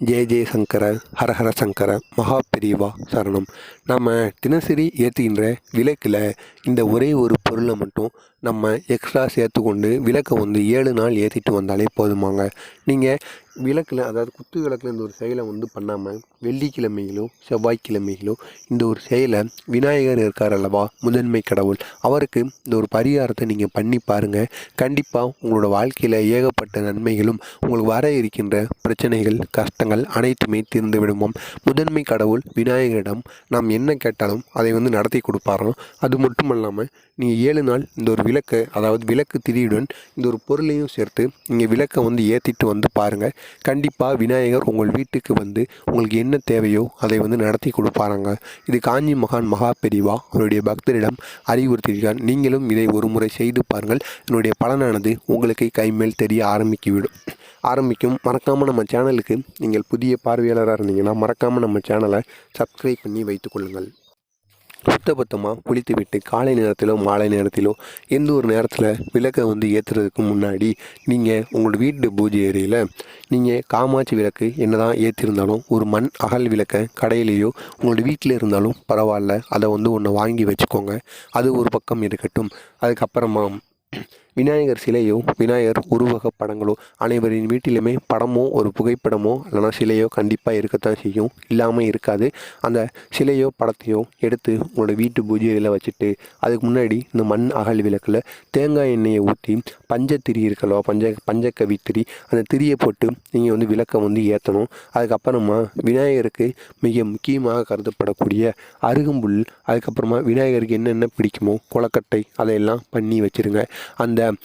ஜெய ஜெய சங்கர ஹரஹர சங்கர மகா சரணம். நம்ம தினசரி ஏற்றுகின்ற விளக்கில் இந்த ஒரே ஒரு பொருளை மட்டும் நம்ம எக்ஸ்ட்ரா சேர்த்து கொண்டு விளக்கை வந்து ஏழு நாள் ஏற்றிட்டு வந்தாலே போதுமாங்க. நீங்கள் விளக்கில் அதாவது குத்து விளக்கில் இந்த ஒரு செயலை வந்து பண்ணாமல் வெள்ளிக்கிழமைகளோ செவ்வாய்க்கிழமைகளோ இந்த ஒரு செயலை விநாயகர் இருக்கார் அல்லவா? முதன்மை கடவுள். அவருக்கு இந்த ஒரு பரிகாரத்தை நீங்கள் பண்ணி பாருங்கள் கண்டிப்பாக உங்களோட வாழ்க்கையில் ஏகப்பட்ட நன்மைகளும் உங்களுக்கு வர இருக்கின்ற பிரச்சனைகள் கஷ்டங்கள் அனைத்துமே தீர்ந்து விடுமாம் முதன்மை கடவுள் விநாயகரிடம் நாம் என்ன கேட்டாலும் அதை வந்து நடத்தி கொடுப்பாராம் அது மட்டும் இல்லாமல் நீங்கள் ஏழு நாள் இந்த ஒரு விளக்கை அதாவது விளக்கு திரியுடன் இந்த ஒரு பொருளையும் சேர்த்து நீங்கள் விளக்கை வந்து ஏற்றிட்டு வந்து பாருங்கள் கண்டிப்பாக விநாயகர் உங்கள் வீட்டுக்கு வந்து உங்களுக்கு என்ன தேவையோ அதை வந்து நடத்தி கொடுப்பாராங்க. இது காஞ்சி மகான் மகா பெரிவா அவருடைய பக்தரிடம் அறிவுறுத்தியிருக்கார் நீங்களும் இதை ஒரு முறை செய்து பாருங்கள். என்னுடைய பலனானது உங்களுக்கு கைமேல் தெரிய ஆரம்பிக்கிவிடும். ஆரம்பிக்கும். மறக்காமல் நம்ம சேனலுக்கு நீங்கள் புதிய பார்வையாளராக இருந்தீங்கன்னா மறக்காமல் நம்ம சேனலை சப்ஸ்கிரைப் பண்ணி வைத்துக்கொள்ளுங்கள் சுத்தபத்தமாக குளித்துவிட்டு காலை நேரத்திலோ மாலை நேரத்திலோ எந்த ஒரு நேரத்தில் விளக்கை வந்து ஏற்றுறதுக்கு முன்னாடி நீங்கள் உங்களோட வீட்டு பூஜை ஏரியில் நீங்கள் காமாட்சி விளக்கு என்ன தான் ஏற்றிருந்தாலும் ஒரு மண் அகல் விளக்கை கடையிலேயோ உங்களோட வீட்டில் இருந்தாலும் பரவாயில்ல. அதை வந்து ஒன்று வாங்கி வச்சுக்கோங்க. அது ஒரு பக்கம் இருக்கட்டும். அதுக்கப்புறமா விநாயகர் சிலையோ விநாயகர் உருவக படங்களோ அனைவரின் வீட்டிலுமே படமோ ஒரு புகைப்படமோ இல்லைனா சிலையோ கண்டிப்பாக இருக்கத்தான் செய்யும். இல்லாமல் இருக்காது. அந்த சிலையோ படத்தையோ எடுத்து உங்களோட வீட்டு பூஜையில் வச்சுட்டு அதுக்கு முன்னாடி இந்த மண் அகல் விளக்கில் தேங்காய் எண்ணெயை ஊற்றி பஞ்சத்திரி இருக்கலோ பஞ்ச பஞ்சக்கவி திரி அந்த திரியை போட்டு நீங்கள் வந்து விளக்கை வந்து ஏற்றணும் அதுக்கப்புறமா விநாயகருக்கு மிக முக்கியமாக கருதப்படக்கூடிய அருகம்புல் அதுக்கப்புறமா விநாயகருக்கு என்னென்ன பிடிக்குமோ கொலக்கட்டை அதையெல்லாம் பண்ணி வச்சுருங்க. அந்த um,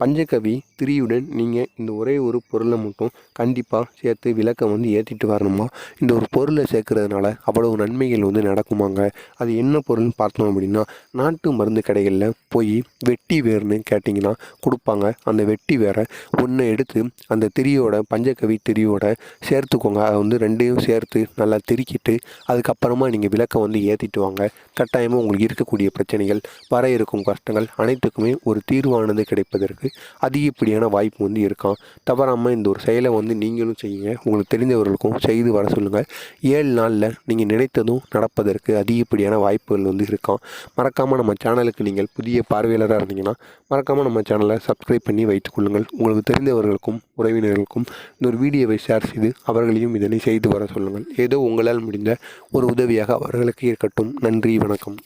பஞ்சகவி திரியுடன் நீங்கள் இந்த ஒரே ஒரு பொருளை மட்டும் கண்டிப்பாக சேர்த்து விளக்கை வந்து ஏற்றிட்டு வரணுமா? இந்த ஒரு பொருளை சேர்க்கறதுனால அவ்வளவு நன்மைகள் வந்து நடக்குமாங்க? அது என்ன பொருள்னு பார்த்தோம் அப்படின்னா நாட்டு மருந்து கடைகளில் போய் வெட்டி வேர்னு கேட்டிங்கன்னா கொடுப்பாங்க. அந்த வெட்டி வேரை ஒன்று எடுத்து அந்த திரியோட பஞ்சகவி திரியோட சேர்த்துக்கோங்க. அதை வந்து ரெண்டையும் சேர்த்து நல்லா திரிக்கிட்டு அதுக்கப்புறமா நீங்கள் விளக்கை வந்து ஏற்றிட்டு வாங்க. கட்டாயமாக உங்களுக்கு இருக்கக்கூடிய பிரச்சனைகள் வர இருக்கும் கஷ்டங்கள் அனைத்துக்குமே ஒரு தீர்வானது கிடைப்பதற்கு அதிகப்படியான வாய்ப்பு வந்து இருக்கான் தவறாமல் இந்த ஒரு செயலை வந்து நீங்களும் செய்யுங்க. உங்களுக்கு தெரிந்தவர்களுக்கும் செய்து வர சொல்லுங்கள். ஏழு நாளில் நீங்கள் நினைத்ததும் நடப்பதற்கு அதிகப்படியான வாய்ப்புகள் வந்து இருக்கான் மறக்காமல் நம்ம சேனலுக்கு நீங்கள் புதிய பார்வையாளராக இருந்தீங்கன்னா மறக்காமல் நம்ம சேனலை சப்ஸ்கிரைப் பண்ணி வைத்துக்கொள்ளுங்கள் உங்களுக்கு தெரிந்தவர்களுக்கும் உறவினர்களுக்கும் இந்த ஒரு வீடியோவை ஷேர் செய்து அவர்களையும் இதனை செய்து வர சொல்லுங்கள். ஏதோ உங்களால் முடிந்த ஒரு உதவியாக அவர்களுக்கு இருக்கட்டும். நன்றி வணக்கம்.